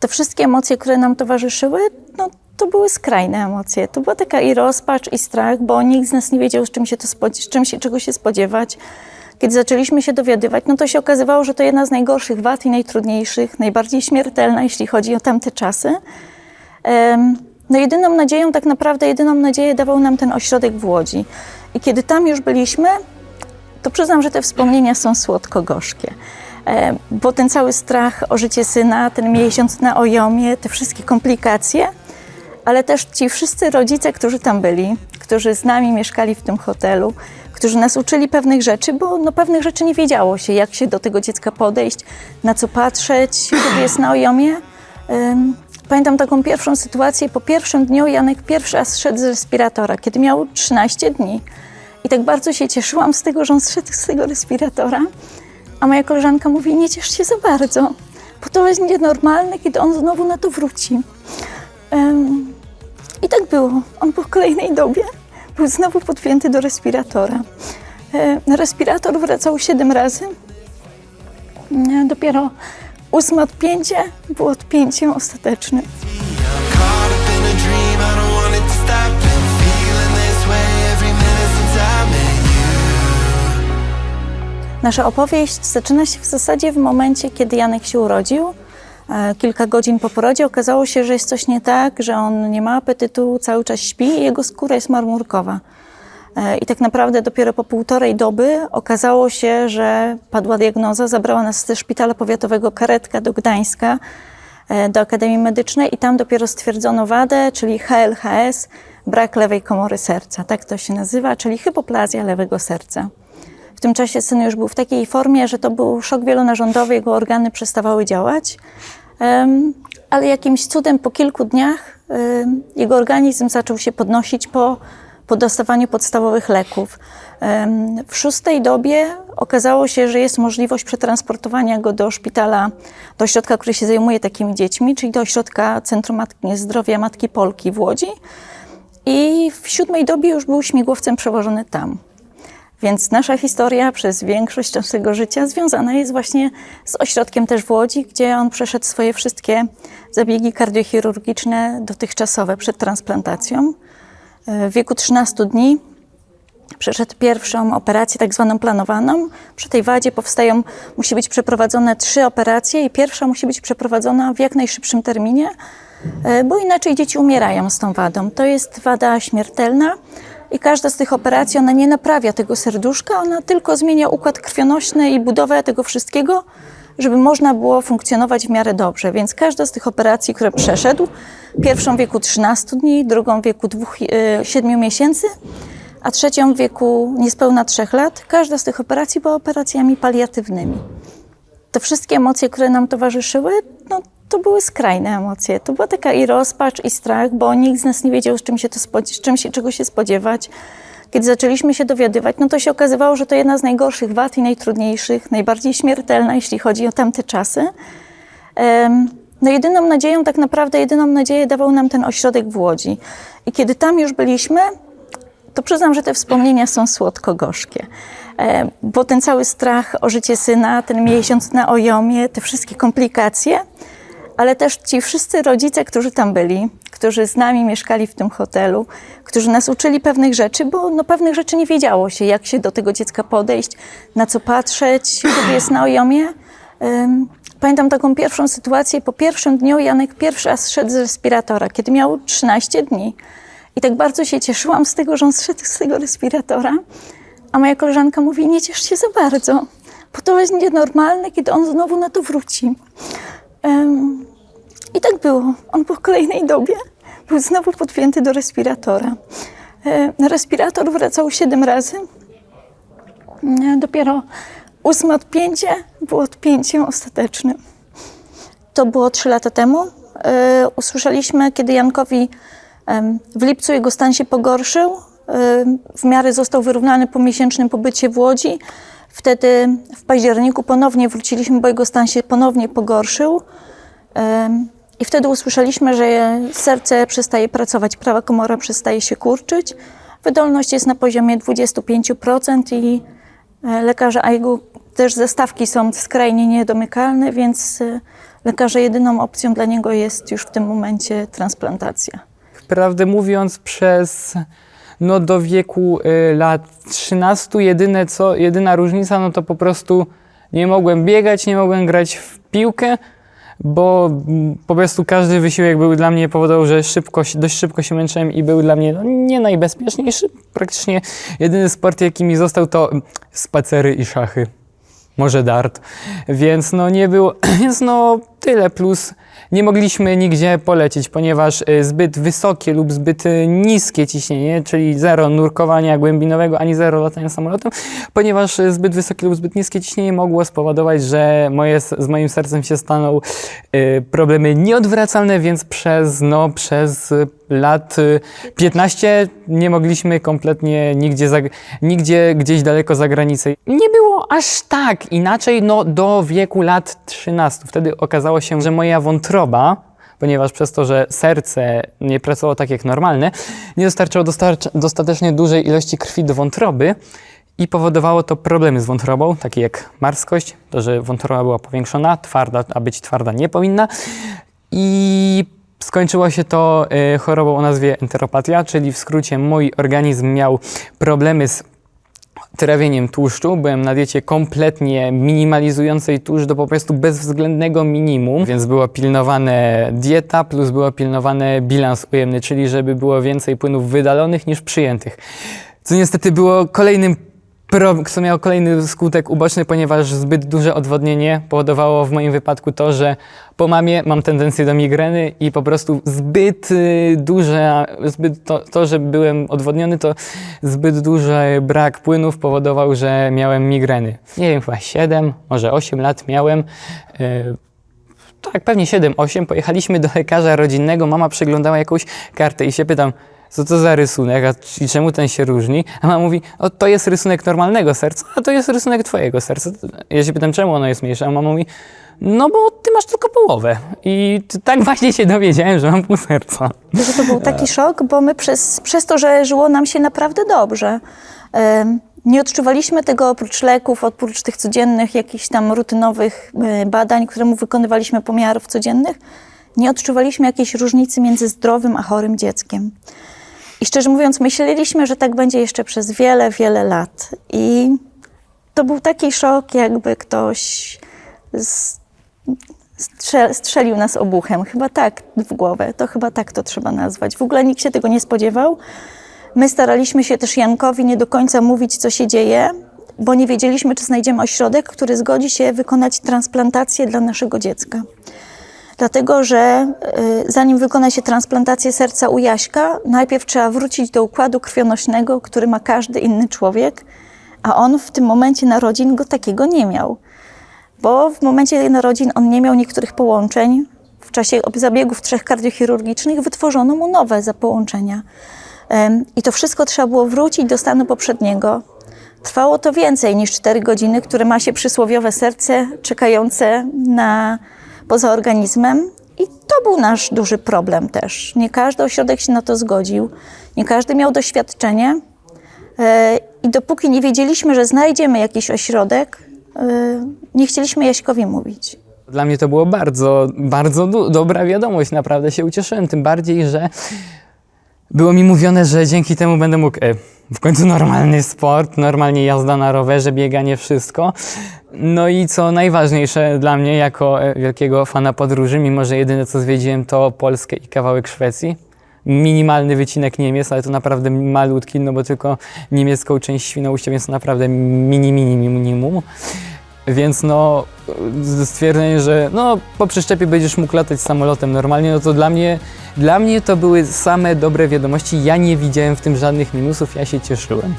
te wszystkie emocje, które nam towarzyszyły, no, to były skrajne emocje. To była taka i rozpacz, i strach, bo nikt z nas nie wiedział, z czym się to spodziewać, czym się, czego się spodziewać. Kiedy zaczęliśmy się dowiadywać, no to się okazywało, że to jedna z najgorszych wad i najtrudniejszych, najbardziej śmiertelna, jeśli chodzi o tamte czasy. No jedyną nadzieją, tak naprawdę jedyną nadzieję dawał nam ten ośrodek w Łodzi. I kiedy tam już byliśmy, to przyznam, że te wspomnienia są słodko-gorzkie. E, Bo ten cały strach o życie syna, ten miesiąc na ojomie, te wszystkie komplikacje, ale też ci wszyscy rodzice, którzy tam byli, którzy z nami mieszkali w tym hotelu, którzy nas uczyli pewnych rzeczy, bo no, pewnych rzeczy nie wiedziało się, jak się do tego dziecka podejść, na co patrzeć, kiedy jest na ojomie. Pamiętam taką pierwszą sytuację. Po pierwszym dniu Janek pierwszy raz szedł z respiratora, kiedy miał 13 dni. I tak bardzo się cieszyłam z tego, że on zszedł z tego respiratora. A moja koleżanka mówi, nie ciesz się za bardzo, bo to będzie normalne, kiedy on znowu na to wróci. Em, I tak było. On po kolejnej dobie był znowu podpięty do respiratora. Respirator wracał 7 razy. Dopiero ósme odpięcie było odpięciem ostatecznym. Nasza opowieść zaczyna się w zasadzie w momencie, kiedy Janek się urodził. E, Kilka godzin po porodzie okazało się, że jest coś nie tak, że on nie ma apetytu, cały czas śpi i jego skóra jest marmurkowa. E, I tak naprawdę dopiero po półtorej doby okazało się, że padła diagnoza, zabrała nas ze szpitala powiatowego karetka do Gdańska, e, do Akademii Medycznej i tam dopiero stwierdzono wadę, czyli HLHS, brak lewej komory serca. Tak to się nazywa, czyli hypoplazja lewego serca. W tym czasie syn już był w takiej formie, że to był szok wielonarządowy, jego organy przestawały działać. Ale jakimś cudem po kilku dniach jego organizm zaczął się podnosić po, po dostawaniu podstawowych leków. W szóstej dobie okazało się, że jest możliwość przetransportowania go do szpitala, do ośrodka, który się zajmuje takimi dziećmi, czyli do ośrodka Centrum Matki, Zdrowia Matki Polki w Łodzi. I w siódmej dobie już był śmigłowcem przewożony tam. Więc nasza historia przez większość naszego życia związana jest właśnie z ośrodkiem też w Łodzi, gdzie on przeszedł swoje wszystkie zabiegi kardiochirurgiczne dotychczasowe przed transplantacją. W wieku 13 dni przeszedł pierwszą operację, tak zwaną planowaną. Przy tej wadzie powstają, musi być przeprowadzone trzy operacje i pierwsza musi być przeprowadzona w jak najszybszym terminie, e, bo inaczej dzieci umierają z tą wadą. To jest wada śmiertelna i każda z tych operacji, ona nie naprawia tego serduszka, ona tylko zmienia układ krwionośny i budowę tego wszystkiego, żeby można było funkcjonować w miarę dobrze. Więc każda z tych operacji, które przeszedł, pierwszą w wieku 13 dni, drugą w wieku 7 miesięcy, a trzecią w wieku niespełna 3 lat, każda z tych operacji była operacjami paliatywnymi. Te wszystkie emocje, które nam towarzyszyły, no, to były skrajne emocje. To była taka i rozpacz, i strach, bo nikt z nas nie wiedział, z czym się to z czym się, czego się spodziewać. Kiedy zaczęliśmy się dowiadywać, no to się okazywało, że to jedna z najgorszych wad i najtrudniejszych, najbardziej śmiertelna, jeśli chodzi o tamte czasy. Em, No jedyną nadzieją, tak naprawdę jedyną nadzieję dawał nam ten ośrodek w Łodzi. I kiedy tam już byliśmy, to przyznam, że te wspomnienia są słodko-gorzkie. Bo ten cały strach o życie syna, ten miesiąc na ojomie, te wszystkie komplikacje, ale też ci wszyscy rodzice, którzy tam byli, którzy z nami mieszkali w tym hotelu, którzy nas uczyli pewnych rzeczy, bo no, pewnych rzeczy nie wiedziało się, jak się do tego dziecka podejść, na co patrzeć, kiedy jest na ojomie. Ym, Pamiętam taką pierwszą sytuację. Po pierwszym dniu Janek pierwszy raz szedł z respiratora, kiedy miał 13 dni. I tak bardzo się cieszyłam z tego, że on zszedł z tego respiratora. A moja koleżanka mówi, nie ciesz się za bardzo, bo to będzie normalne, kiedy on znowu na to wróci. Em, I tak było. On po kolejnej dobie był znowu podpięty do respiratora. E, respirator wracał 7 razy. E, Dopiero ósme odpięcie było odpięciem ostatecznym. To było 3 lata temu. E, Usłyszeliśmy, kiedy Jankowi w lipcu jego stan się pogorszył. W miarę został wyrównany po miesięcznym pobycie w Łodzi. Wtedy w październiku ponownie wróciliśmy, bo jego stan się ponownie pogorszył. I wtedy usłyszeliśmy, że serce przestaje pracować, prawa komora przestaje się kurczyć. Wydolność jest na poziomie 25% i e, lekarze AIG-u też zestawki są skrajnie niedomykalne, więc e, lekarze jedyną opcją dla niego jest już w tym momencie transplantacja. Prawdę mówiąc, przez no, do wieku y, lat 13 jedyne co, jedyna różnica, no to po prostu nie mogłem biegać, nie mogłem grać w piłkę, bo mm, po prostu każdy wysiłek był dla mnie powodował, że szybko, dość szybko się męczyłem i był dla mnie no, nie najbezpieczniejszy. Praktycznie jedyny sport, jaki mi został, to spacery i szachy. Może dart. Więc no nie było, więc no tyle plus nie mogliśmy nigdzie polecieć, ponieważ y, zbyt wysokie lub zbyt y, niskie ciśnienie, czyli zero nurkowania głębinowego ani zero latania samolotem, ponieważ y, zbyt wysokie lub zbyt niskie ciśnienie mogło spowodować, że moje, z moim sercem się staną problemy nieodwracalne, więc przez, no, przez lat y, 15 nie mogliśmy kompletnie nigdzie, zag- nigdzie gdzieś daleko za granicę. Nie było aż tak inaczej no, do wieku lat 13. Wtedy okazało się, że moja wątroba, ponieważ przez to, że serce nie pracowało tak jak normalne, nie dostarczało dostarcz- dostatecznie dużej ilości krwi do wątroby i powodowało to problemy z wątrobą, takie jak marskość, to, że wątroba była powiększona, twarda, a być twarda nie powinna. I skończyło się to y, chorobą o nazwie enteropatia, czyli w skrócie mój organizm miał problemy z trawieniem tłuszczu. Byłem na diecie kompletnie minimalizującej tłuszcz do po prostu bezwzględnego minimum, więc była pilnowane dieta plus było pilnowane bilans ujemny, czyli żeby było więcej płynów wydalonych niż przyjętych. Co niestety było kolejnym pro, co miało kolejny skutek uboczny, ponieważ zbyt duże odwodnienie powodowało w moim wypadku to, że po mamie mam tendencję do migreny i po prostu zbyt y, duże, zbyt to, to, że byłem odwodniony, to zbyt duży brak płynów powodował, że miałem migreny. Nie wiem, chyba 7, może 8 lat miałem. y, tak, pewnie 7-8. Pojechaliśmy do lekarza rodzinnego, mama przeglądała jakąś kartę i się pytam, co to za rysunek, a i czemu ten się różni? A mama mówi, o to jest rysunek normalnego serca, a to jest rysunek twojego serca. Ja się pytam, czemu ono jest mniejsze? A mama mówi, no bo ty masz tylko połowę. I tak właśnie się dowiedziałem, że mam pół serca. To był taki szok, bo my przez, przez to, że żyło nam się naprawdę dobrze, em, nie odczuwaliśmy tego oprócz leków, oprócz tych codziennych jakichś tam rutynowych e, badań, które mu wykonywaliśmy pomiarów codziennych, nie odczuwaliśmy jakiejś różnicy między zdrowym a chorym dzieckiem. I szczerze mówiąc, myśleliśmy, że tak będzie jeszcze przez wiele, wiele lat. I to był taki szok, jakby ktoś strzelił nas obuchem. Chyba tak w głowę. To chyba tak to trzeba nazwać. W ogóle nikt się tego nie spodziewał. My staraliśmy się też Jankowi nie do końca mówić, co się dzieje, bo nie wiedzieliśmy, czy znajdziemy ośrodek, który zgodzi się wykonać transplantację dla naszego dziecka. Dlatego, że y, zanim wykona się transplantację serca u Jaśka, najpierw trzeba wrócić do układu krwionośnego, który ma każdy inny człowiek, a on w tym momencie narodzin go takiego nie miał. Bo w momencie narodzin on nie miał niektórych połączeń. W czasie zabiegów trzech kardiochirurgicznych wytworzono mu nowe zapołączenia. Em, I to wszystko trzeba było wrócić do stanu poprzedniego. Trwało to więcej niż 4 godziny, które ma się przysłowiowe serce czekające na, poza organizmem. I to był nasz duży problem też. Nie każdy ośrodek się na to zgodził, nie każdy miał doświadczenie. E, I dopóki nie wiedzieliśmy, że znajdziemy jakiś ośrodek, e, nie chcieliśmy Jaśkowi mówić. Dla mnie to było bardzo, bardzo du- dobra wiadomość. Naprawdę się ucieszyłem. Tym bardziej, że było mi mówione, że dzięki temu będę mógł e, w końcu normalny sport, normalnie jazda na rowerze, bieganie, wszystko. No i co najważniejsze dla mnie, jako e, wielkiego fana podróży, mimo że jedyne co zwiedziłem to Polskę i kawałek Szwecji. Minimalny wycinek Niemiec, ale to naprawdę malutki, no bo tylko niemiecką część Świnoujścia, więc naprawdę mini, mini, minimum. Więc no, stwierdzenie, że no, po przeszczepie będziesz mógł latać samolotem normalnie, no to dla mnie, dla mnie to były same dobre wiadomości. Ja nie widziałem w tym żadnych minusów, ja się cieszyłem.